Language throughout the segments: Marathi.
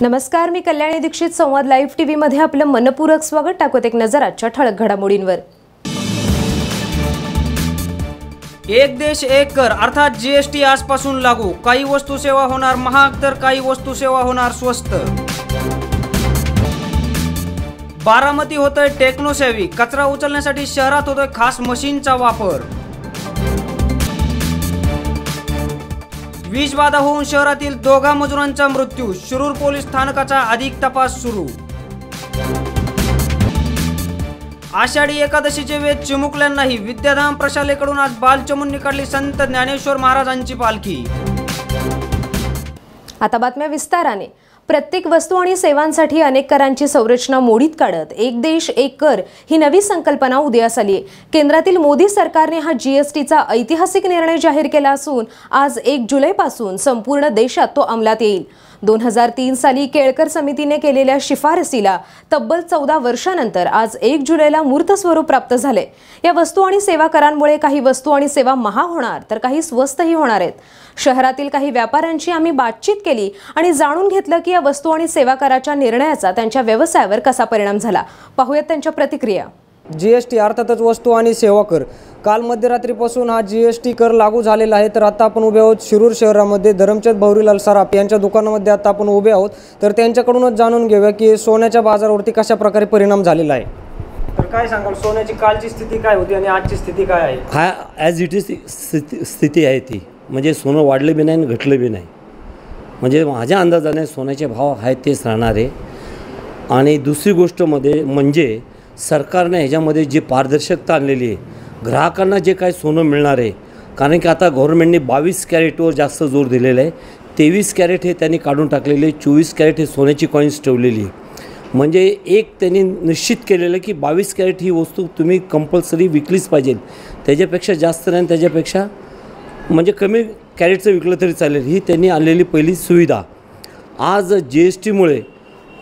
नमस्कार मी कल्याणी दीक्षित संवाद लाईव्ह टीव्ही मध्ये आपलं मनपूरक स्वागत. टाकत एक नजर आजच्या ठळक घडामोडींवर. एक देश एक कर अर्थात जीएसटी आजपासून लागू. काही वस्तू सेवा होणार महाग तर काही वस्तू सेवा होणार स्वस्त. बारामती होतोय टेक्नोसेवी कचरा उचलण्यासाठी शहरात होतोय खास मशीनचा वापर. वीज बाधा होऊन शहरातील दोघा मजुरांचा मृत्यू शिरूर पोलीस स्थानकाचा अधिक तपास सुरू. आषाढी एकादशीचे वेध चिमुकल्यांनाही विद्याधाम प्रशालेकडून आज बालचमून काढली संत ज्ञानेश्वर महाराजांची पालखी. आता बातम्या विस्ताराने. प्रत्येक वस्तू आणि सेवांसाठी अनेक करांची संरचना मोडीत काढत एक देश एक कर ही नवी संकल्पना उदयास आली आहे. केंद्रातील मोदी सरकारने हा जीएसटीचा ऐतिहासिक निर्णय जाहीर केला असून आज एक जुलैपासून संपूर्ण देशात तो अंमलात येईल. दोन हजार तीन साली केळकर समितीने केलेल्या शिफारसीला तब्बल चौदा वर्षानंतर आज एक जुलैला मूर्त स्वरूप प्राप्त झाले. या वस्तू आणि सेवा करांमुळे काही वस्तू आणि सेवा महाग होणार तर काही स्वस्तही होणार आहेत. शहरातील काही व्यापाऱ्यांची आम्ही बातचीत केली आणि जाणून घेतलं की या वस्तू आणि सेवा कराच्या निर्णयाचा त्यांच्या व्यवसायावर कसा परिणाम झाला. पाहूयात त्यांच्या प्रतिक्रिया. जी एस टी अर्थातच वस्तू आणि सेवा कर. काल मध्यरात्रीपासून हा जी एस टी कर लागू झालेला आहे तर आता आपण उभे आहोत शिरूर शहरामध्ये. धरमचंद भौरीलाल सराफ यांच्या दुकानामध्ये आता आपण उभे आहोत. तर त्यांच्याकडूनच जाणून घेऊया की सोन्याच्या बाजारावरती कशा प्रकारे परिणाम झालेला आहे. तर काय सांगाल सोन्याची कालची स्थिती काय होती आणि आजची स्थिती काय आहे? हा ॲज इट इज स्थिती स्थिती आहे ती. म्हणजे सोनं वाढलं बी नाही आणि घटलं बी नाही. म्हणजे माझ्या अंदाजाने सोन्याचे भाव आहेत तेच राहणार. आहे आणि दुसरी गोष्टमध्ये म्हणजे सरकारने ह्याच्यामध्ये जी पारदर्शकता आणलेली आहे ग्राहकांना जे काय सोनं मिळणार आहे कारण की आता गव्हर्नमेंटने बावीस कॅरेटवर जास्त जोर दिलेला आहे तेवीस कॅरेट हे त्यांनी काढून टाकलेले चोवीस कॅरेट हे सोन्याची कॉईन्स ठेवलेली आहे. म्हणजे एक त्यांनी निश्चित केलेलं की बावीस कॅरेट ही वस्तू तुम्ही कंपल्सरी विकलीच पाहिजे. त्याच्यापेक्षा जास्त नाही त्याच्यापेक्षा म्हणजे कमी कॅरेटचं विकलं तरी चालेल ही त्यांनी आणलेली पहिली सुविधा. आज जी एस टीमुळे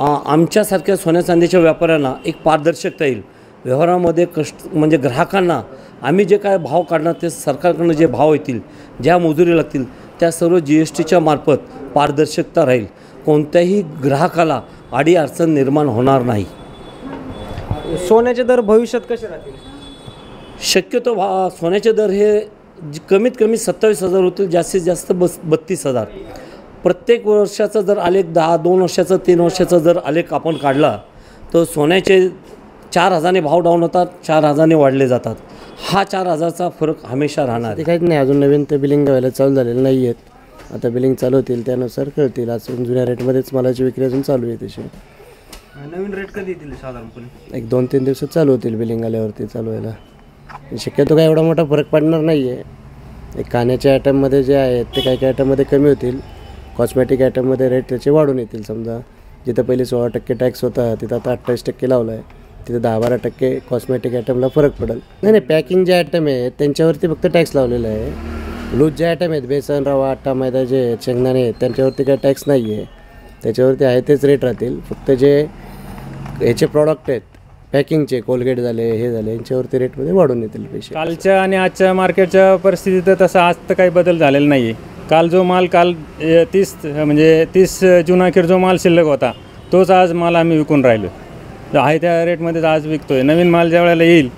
आमच्यासारख्या सोन्या चांदीच्या व्यापाऱ्यांना एक पारदर्शकता येईल. व्यवहारामध्ये कष्ट म्हणजे ग्राहकांना आम्ही जे काय भाव काढणार ते सरकारकडनं जे भाव येतील ज्या मजुरी लागतील त्या सर्व जी एस टीच्या मार्फत पारदर्शकता राहील. कोणत्याही ग्राहकाला अडी अडचण निर्माण होणार नाही. सोन्याचे दर भविष्यात कसे राहतील? शक्यतो भा सोन्याचे दर हे कमीत कमी सत्तावीस हजार होतील जास्तीत जास्त बस बत्तीस हजार. प्रत्येक वर्षाचा जर आलेख दहा दोन वर्षाचा तीन वर्षाचा जर आलेख आपण काढला तर सोन्याचे चार हजाराने भाव डाऊन होतात चार हजाराने वाढले जातात. हा चार हजारचा फरक हमेशा राहणार ते काहीच नाही अजून नवीन ते बिलिंग व्हायला चालू झालेलं नाही आहेत आता बिलिंग चालू होतील त्यानुसार कळतील. अजून जुन्या रेटमध्येच मालाची विक्री अजून चालू आहे तशी. नवीन रेट कधी येतील साधारणपणे? एक दोन तीन दिवसात चालू होतील बिलिंग आल्यावरती चालू व्हायला. शक्यतो काय एवढा मोठा फरक पडणार नाही आहे एक कान्याच्या आयटममध्ये जे आहेत ते काही काही आयटममध्ये कमी होतील. कॉस्मॅटिक आयटममध्ये रेट त्याचे वाढून येतील. समजा जिथं पहिले सोळा टक्के टॅक्स होता तिथं आता अठ्ठावीस टक्के लावला आहे तिथं दहा बारा टक्के कॉस्मॅटिक आयटमला फरक पडेल. नाही नाही पॅकिंग जे आयटम आहे त्यांच्यावरती फक्त टॅक्स लावलेला आहे. लूज जे आयटम आहेत बेसन रवा आटा मैदा जे आहेत, शेंगदाणे आहेत त्यांच्यावरती काही टॅक्स नाही आहे त्याच्यावरती आहे तेच रेट राहतील. फक्त जे याचे प्रॉडक्ट आहेत पॅकिंगचे कोलगेट झाले हे झाले यांच्यावरती रेटमध्ये वाढून येतील पैसे. कालच्या आणि आजच्या मार्केटच्या परिस्थितीत तसं आज तर काही बदल झालेला नाही आहे काल जो माल काल तीस म्हणजे तीस जून अखेर जो माल शिल्लक होता तोच आज माल आम्ही विकून राहिलो. आहे त्या रेटमध्येच आज विकतोय. नवीन माल ज्या वेळेला येईल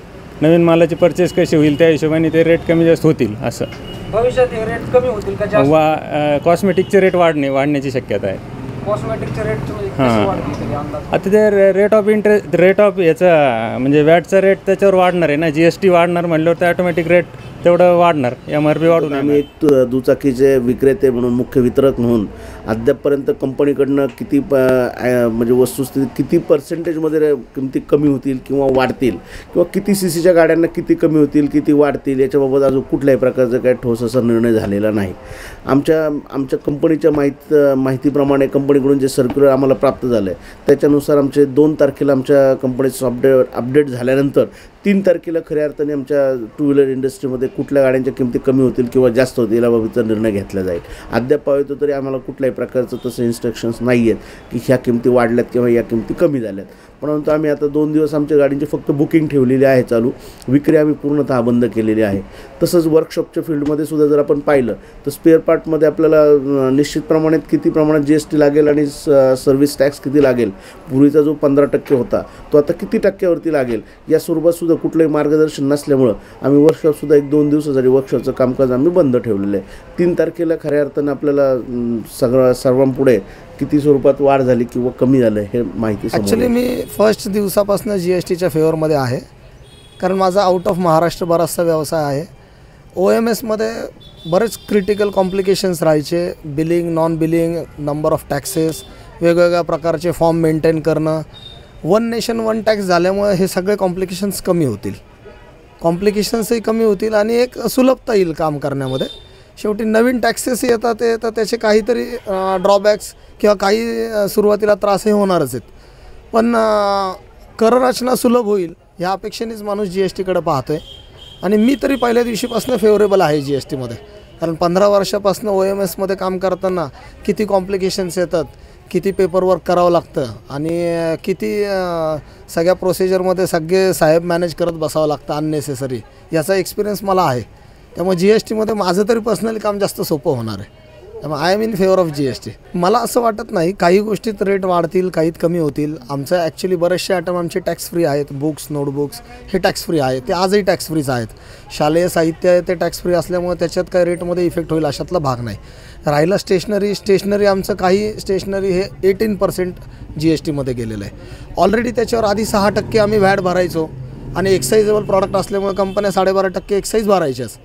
नवीन मालाची परचेस कशी होईल त्या हिशोबाने ते रेट कमी जास्त होतील असं. भविष्यात हे रेट कमी होतील का जास्त? वा कॉस्मेटिकचे रेट वाढणे वाढण्याची शक्यता आहे. कॉस्मेटिकचे रेट कसे हां. वाढतील तरी अंदाज आता ते rate of interest rate of याचा म्हणजे व्हॅटचा रेट त्याच्यावर वाढणार आहे ना जी एस टी वाढणार म्हटल्यावर ते ऑटोमॅटिक रेट तेवढं वाढणार एम आर पी वाढून आम्ही दुचाकीचे विक्रेते म्हणून मुख्य वितरक म्हणून अद्यापपर्यंत कंपनीकडनं किती प म्हणजे वस्तुस्थिती किती पर्सेंटेजमध्ये किमती कमी होतील किंवा वाढतील? किंवा किती सी सीच्या गाड्यांना किती कमी होतील किती वाढतील? याच्याबाबत अजून कुठल्याही प्रकारचा काही ठोस असा निर्णय झालेला नाही. आमच्या आमच्या कंपनीच्या माहीत माहितीप्रमाणे कंपनीकडून जे सर्क्युलर आम्हाला प्राप्त झालं आहे त्याच्यानुसार आमचे दोन तारखेला आमच्या कंपनीचं अपडेट अपडेट झाल्यानंतर तीन तारखेला खऱ्या अर्थाने आमच्या टू व्हीलर इंडस्ट्रीमध्ये कुठल्या गाड्यांच्या किमती कमी होतील किंवा जास्त होतील याबाबतचा निर्णय घेतला जाईल. अद्याप पाहतो तरी आम्हाला कुठल्याही प्रकारचं तसं इन्स्ट्रक्शन्स नाही आहेत की ह्या किमती वाढल्यात किंवा या किमती कमी झाल्यात. परंतु आम्ही आता दोन दिवस आमच्या गाडींची फक्त बुकिंग ठेवलेली आहे चालू. विक्री आम्ही पूर्णतः बंद केलेली आहे. तसंच वर्कशॉपच्या फील्डमध्ये सुद्धा जर आपण पाहिलं तर स्पेअर पार्टमध्ये आपल्याला निश्चित प्रमाणात किती प्रमाणात जी एस टी लागेल आणि सर्व्हिस टॅक्स किती लागेल? पूर्वीचा जो पंधरा टक्के होता तो आता किती टक्क्यावरती लागेल? या स्वरूपातसुद्धा कुठलंही मार्गदर्शन नसल्यामुळं आम्ही वर्कशॉपसुद्धा एक दोन दिवसासाठी वर्कशॉपचं कामकाज आम्ही बंद ठेवलेलं आहे. तीन तारखेला खऱ्या अर्थानं आपल्याला सगळं सर्वांपुढे किती स्वरूपात वाढ झाली किंवा कमी झालं हे माहिती ॲक्च्युली. मी फर्स्ट दिवसापासून जी एस टीच्या फेवरमध्ये आहे. कारण माझा आउट ऑफ महाराष्ट्र बराचसा व्यवसाय आहे. ओ एम एसमध्ये बरेच क्रिटिकल कॉम्प्लिकेशन्स राहायचे. Billing non billing number of taxes वेगवेगळ्या प्रकारचे फॉर्म मेंटेन करणं. वन नेशन वन टॅक्स झाल्यामुळे हे सगळे कॉम्प्लिकेशन्स कमी होतील. कॉम्प्लिकेशन्सही कमी होतील आणि एक सुलभता येईल काम करण्यामध्ये. शेवटी नवीन टॅक्सेस येतात ते तर त्याचे काहीतरी ड्रॉबॅक्स किंवा काही सुरुवातीला त्रासही होणारच आहेत. पण कररचना सुलभ होईल ह्या अपेक्षेनेच माणूस जी एस टीकडे पाहतो आहे आणि मी तरी पहिल्या दिवशीपासून फेवरेबल आहे जी एस टीमध्ये कारण पंधरा वर्षापासून ओ एम एसमध्ये काम करताना किती कॉम्प्लिकेशन्स येतात किती पेपरवर्क करावं लागतं आणि किती सगळ्या प्रोसिजरमध्ये सगळे साहेब मॅनेज करत बसावं लागतं अननेसेसरी याचा एक्सपिरियन्स मला आहे. त्यामुळे जी एस टीमध्ये माझं तरी पर्सनली काम जास्त सोपं होणार आहे. त्यामुळे I am in favour of G S T मला असं वाटत नाही काही गोष्टीत रेट वाढतील काहीत कमी होतील. आमचं ॲक्च्युली बरेचसे आयटम आमचे टॅक्स फ्री आहेत. बुक्स नोटबुक्स हे टॅक्स फ्री आहे ते आजही टॅक्स फ्रीच आहेत. शालेय साहित्य आहे ते टॅक्स फ्री असल्यामुळे त्याच्यात काही रेटमध्ये इफेक्ट होईल अशातला भाग नाही. राहिलं स्टेशनरी स्टेशनरी आमचं काही स्टेशनरी हे एटीन पर्सेंट जी एस टीमध्ये गेलेलं आहे. ऑलरेडी त्याच्यावर आधी सहा टक्के आम्ही व्हॅट भरायचो. आणि एक्साईजेबल प्रॉडक्ट असल्यामुळे कंपन्या साडेबारा टक्के एक्साईज भरायच्याच.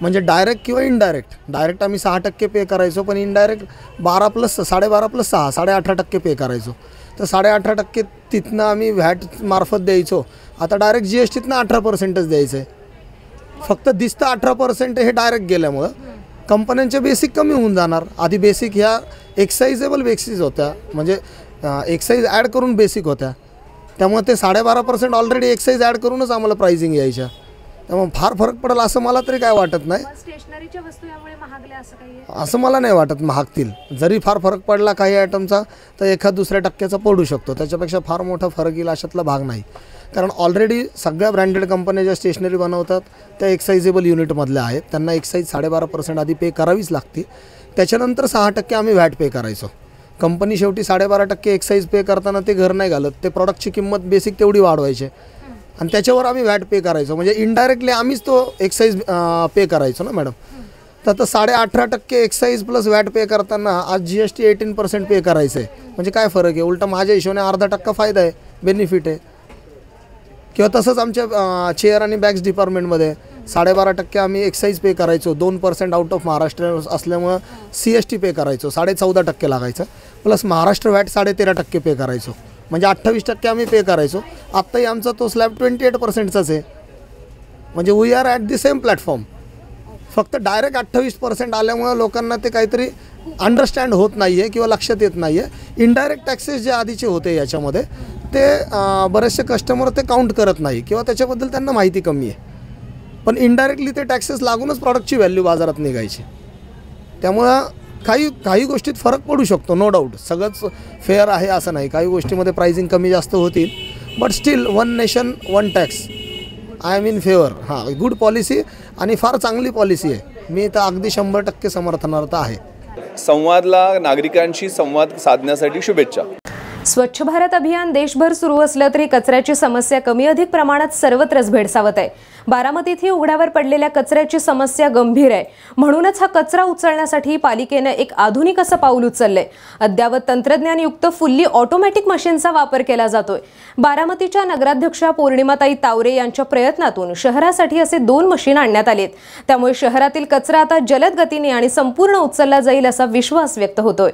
म्हणजे डायरेक्ट किंवा इनडायरेक्ट डायरेक्ट आम्ही सहा टक्के पे करायचो पण इनडायरेक्ट बारा प्लस साडेबारा प्लस सहा साडे अठरा टक्के पे करायचो. तर साडेअठरा टक्के तिथनं आम्ही व्हॅट मार्फत द्यायचो. आता डायरेक्ट जी एस टीतनं अठरा पर्सेंटच द्यायचं आहे फक्त दिसतं अठरा पर्सेंट हे डायरेक्ट गेल्यामुळं कंपन्यांचे बेसिक कमी होऊन जाणार. आधी बेसिक ह्या एक्साइजेबल बेसिस होत्या. म्हणजे एक्साईज ॲड करून बेसिक होत्या. त्यामुळे ते साडेबारा पर्सेंट ऑलरेडी एक्साईज ॲड करूनच आम्हाला प्राइजिंग यायच्या. त्यामुळे फार फरक पडेल असं मला तरी काय वाटत नाही. स्टेशनरीच्या वस्तू यामुळे महागल्या असं काही असं मला नाही वाटत महागतील. जरी फार फरक पडला काही आयटमचा तर एखाद दुसऱ्या टक्क्याचा पडू शकतो. त्याच्यापेक्षा फार मोठा फरक येईल अशातला भाग नाही. कारण ऑलरेडी सगळ्या ब्रँडेड कंपन्या ज्या स्टेशनरी बनवतात त्या एक्साइजेबल युनिटमधल्या आहेत. त्यांना एक्साईज साडेबारा पर्सेंट आधी पे करावीच लागते त्याच्यानंतर सहा टक्के आम्ही व्हॅट पे करायचो. कंपनी शेवटी साडेबारा टक्के एक्साईज पे करताना ते घर नाही घालत. ते प्रॉडक्टची किंमत बेसिक तेवढी वाढवायची. आणि त्याच्यावर आम्ही व्हॅट पे करायचो. म्हणजे इनडायरेक्टली आम्हीच तो एक्साईज पे करायचो ना मॅडम तर आता साडे अठरा टक्के एक्साईज प्लस व्हॅट पे करताना आज G S T eighteen percent pay करायचं आहे म्हणजे काय फरक आहे? उलटा माझ्या हिशोबाने अर्धा टक्का फायदा आहे बेनिफिट आहे. किंवा तसंच आमच्या चेअर आणि बॅग्स डिपार्टमेंटमध्ये साडेबारा टक्के आम्ही एक्साईज पे करायचो. दोन पर्सेंट आउट ऑफ महाराष्ट्र असल्यामुळं सी एस टी पे करायचो. साडे चौदा टक्के लागायचं. प्लस महाराष्ट्र व्हॅट साडे तेरा टक्के पे करायचो. म्हणजे अठ्ठावीस टक्के आम्ही पे करायचो. आत्ताही आमचा तो स्लॅब ट्वेंटी एट पर्सेंटचाच आहे. म्हणजे we are at the same platform फक्त डायरेक्ट अठ्ठावीस पर्सेंट आल्यामुळं लोकांना ते काहीतरी अंडरस्टँड होत नाही आहे किंवा लक्षात येत नाही आहे इनडायरेक्ट टॅक्सेस जे आधीचे होते याच्यामध्ये ते बरेचसे कस्टमर ते काउंट करत नाही किंवा त्याच्याबद्दल त्यांना माहिती कमी आहे. पण इनडायरेक्टली ते टॅक्सेस लागूनच प्रॉडक्टची व्हॅल्यू बाजारात निघायची. त्यामुळं काही काही गोष्टीत फरक पडू शकतो नो डाऊट सगळंच फेअर आहे असं नाही. काही गोष्टीमध्ये प्राइसिंग कमी जास्त होतील but still one nation one tax I am in favour हां गुड पॉलिसी आणि फार चांगली पॉलिसी आहे. मी तर अगदी शंभर टक्के समर्थनार्थ आहे. संवादला नागरिकांशी संवाद साधण्यासाठी शुभेच्छा. स्वच्छ भारत अभियान देशभर सुरू असलं तरी कचऱ्याची समस्या कमी अधिक प्रमाणात सर्वत्रच भेडसावत आहे. बारामतीतही उघड्यावर पडलेल्या कचऱ्याची समस्या गंभीर आहे. म्हणूनच हा कचरा उचलण्यासाठी पालिकेनं एक आधुनिक असं पाऊल उचललंय. अद्यावत तंत्रज्ञानयुक्त फुल्ली ऑटोमॅटिक मशीनचा वापर केला जातोय. बारामतीच्या नगराध्यक्षा पौर्णिमाताई तावरे यांच्या प्रयत्नातून शहरासाठी असे दोन मशीन आणण्यात आलेत. त्यामुळे शहरातील कचरा आता जलद गतीने आणि संपूर्ण उचलला जाईल असा विश्वास व्यक्त होतोय.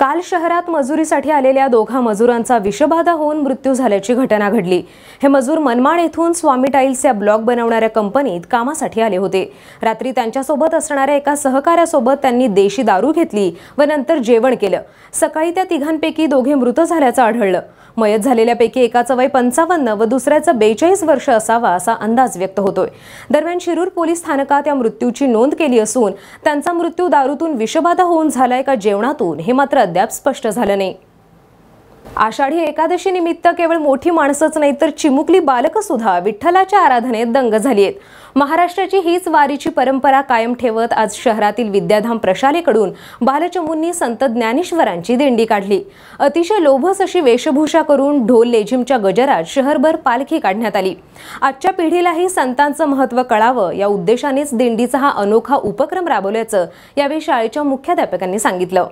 काल शहरात मजुरीसाठी आलेल्या दोघा मजुरांचा विषबाधा होऊन मृत्यू झाल्याची घटना घडली. हे मजूर मनमाड येथून स्वामी टाईल्स या ब्लॉक बनवणाऱ्या कंपनीत कामासाठी आले होते. रात्री त्यांच्यासोबत असणाऱ्या एका सहकाऱ्यासोबत त्यांनी देशी दारू घेतली व नंतर जेवण केलं. सकाळी त्या तिघांपैकी दोघे मृत झाल्याचं आढळलं. मयत झालेल्यापैकी एकाचं वय पंचावन्न व दुसऱ्याचं बेचाळीस वर्ष असावा असा अंदाज व्यक्त होतोय. दरम्यान शिरूर पोलीस स्थानकात या मृत्यूची नोंद केली असून त्यांचा मृत्यू दारूतून विषबाधा होऊन झालाय का जेवणातून हे मात्र अद्याप स्पष्ट झालं नाही. आषाढी एकादशी निमित्त केवळ मोठी माणसंच नाही तर चिमुकली बालकं सुद्धा विठ्ठलाच्या आराधनेत दंग झाली आहेत महाराष्ट्राची हीच वारीची परंपरा कायम ठेवत आज शहरातील विद्याधाम प्रशालेकडून बालचमूंनी संत ज्ञानेश्वरांची दिंडी काढली. अतिशय लोभस अशी वेशभूषा करून ढोल लेझिमच्या गजरात शहरभर पालखी काढण्यात आली. आजच्या पिढीलाही संतांचं महत्त्व कळावं या उद्देशानेच दिंडीचा हा अनोखा उपक्रम राबवल्याचं यावेळी शाळेच्या मुख्याध्यापकांनी सांगितलं.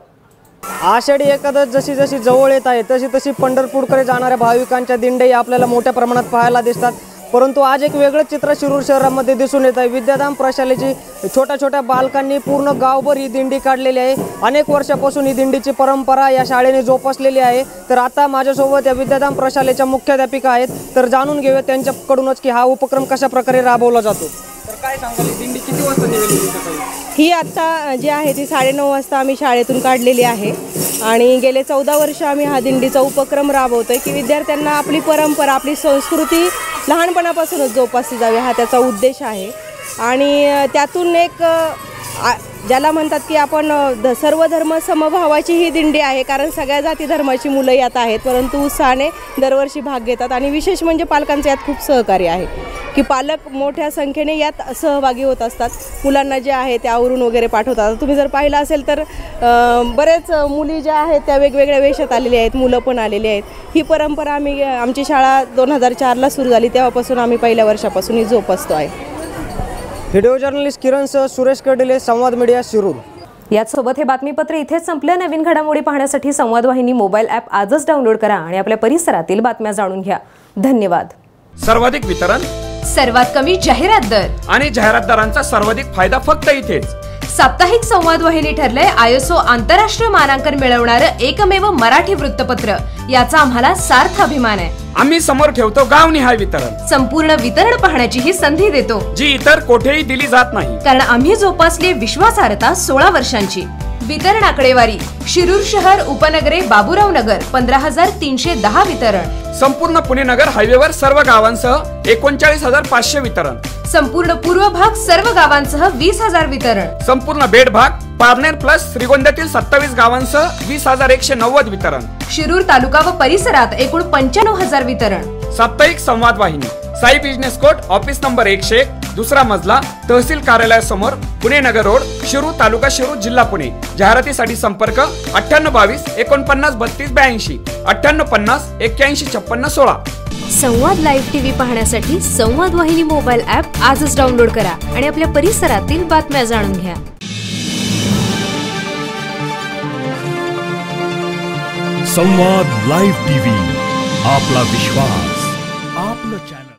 आषाढी एकादश जशी जशी जवळ येत आहे तशी तशी पंढरपूरकडे जाणाऱ्या भाविकांच्या दिंड्याही आपल्याला मोठ्या प्रमाणात पाहायला दिसतात. परंतु आज एक वेगळं चित्र शिरूर शहरामध्ये दिसून येत आहे. विद्याधाम प्रशालेची छोट्या छोट्या बालकांनी पूर्ण गावभर ही दिंडी काढलेली आहे. अनेक वर्षापासून ही दिंडीची परंपरा या शाळेने जोपासलेली आहे. तर आता माझ्यासोबत या विद्याधाम प्रशालेच्या मुख्याध्यापिका आहेत. तर जाणून घेऊया त्यांच्याकडूनच की हा उपक्रम कशा प्रकारे राबवला जातो. काय सांगाल? ही दिंडी किती वाजता निघाली सकाळी? ही आत्ता जी आहे ती साडेनऊ वाजता आम्ही शाळेतून काढलेली आहे. आणि गेले चौदा वर्ष आम्ही हा दिंडीचा उपक्रम राबवतो आहे की विद्यार्थ्यांना आपली परंपरा आपली संस्कृती लहानपणापासूनच जोपासली जावी हा त्याचा उद्देश आहे. आणि त्यातून एक आ- ज्याला म्हणतात की आपण ध सर्व धर्म समभावाची ही दिंडी आहे कारण सगळ्या जाती धर्माची मुलं यात आहेत परंतु उत्साहाने दरवर्षी भाग घेतात आणि विशेष म्हणजे पालकांचं यात खूप सहकार्य आहे. की पालक मोठ्या संख्येने यात सहभागी होत असतात. मुलांना जे आहे ते आवरून वगैरे पाठवतात. तुम्ही जर पाहिलं असेल तर बरेच मुली ज्या आहेत त्या वेगवेगळ्या वेशात आलेल्या आहेत मुलं पण आलेली आहेत. ही परंपरा आम्ही आमची शाळा दोन हजार चारला सुरू झाली तेव्हापासून आम्ही पहिल्या वर्षापासून ही जोपासतो आहे. व्हिडिओ जर्नलिस्ट किरण सह सुरेश कर्डिले संवाद मीडिया शिरूर. याचसोबत हे बातमीपत्र इथेच संपलं. नवीन घडामोडी पाहण्यासाठी संवाद वाहिनी मोबाईल ॲप आजच डाउनलोड करा आणि आपल्या परिसरातील बातम्या जाणून घ्या. धन्यवाद. सर्वाधिक वितरण सर्वात कमी जाहिरात दर. आणि जाहिरातदारांचा सर्वाधिक फायदा फक्त इथेच. साप्ताहिक संवाद वाहिनी ठरलंय आयएसओ आंतरराष्ट्रीय मानांकन मिळवणारं एकमेव मराठी वृत्तपत्र. याचा आम्हाला सार्थ अभिमान आहे. आम्ही समोर ठेवतो गावनिहाय वितरण. संपूर्ण वितरण पाहण्याची ही संधी देतो. जी इतर कोठेही दिली जात नाही. कारण आम्ही जोपासली विश्वासार्हता सोळा वर्षांची. वितरण आकडेवारी. शिरूर शहर उपनगरे बाबुराव नगर पंधरा हजार तीनशे दहा वितरण. संपूर्ण पुणे नगर हायवेवर सर्व गावांसह एकोणचाळीस हजार पाचशे वितरण. संपूर्ण पूर्व भाग सर्व गावांसह वीस हजार वितरण. संपूर्ण बेड भाग पारनेर प्लस श्रीगोंद्यातील सत्तावीस गावांसह वीस हजार एकशे नव्वद वितरण. शिरूर तालुका व परिसरात एकूण पंच्याण्णव हजार वितरण. साप्ताहिक संवाद वाहिनी. Sai business court office number एकशे एक. दुसरा मजला तहसील कार्यालयासमोर पुणे नगर रोड शिरूर तालुका शिरूर जिल्हा पुणे. जाहिरातीसाठी संपर्क अठ्ठ्याण्णव बावीस एकोणपन्नास बत्तीस ब्याऐंशी अठ्ठ्याण्णव पन्नास एक्क्याऐंशी छप्पन्न सोळा. संवाद लाईव्ह टीव्ही पाहण्यासाठी संवाद वाहिनी मोबाईल ॲप आजच डाउनलोड करा आणि आपल्या परिसरातील बातम्या जाणून घ्या. संवाद लाईव्ह टीव्ही आपला विश्वास.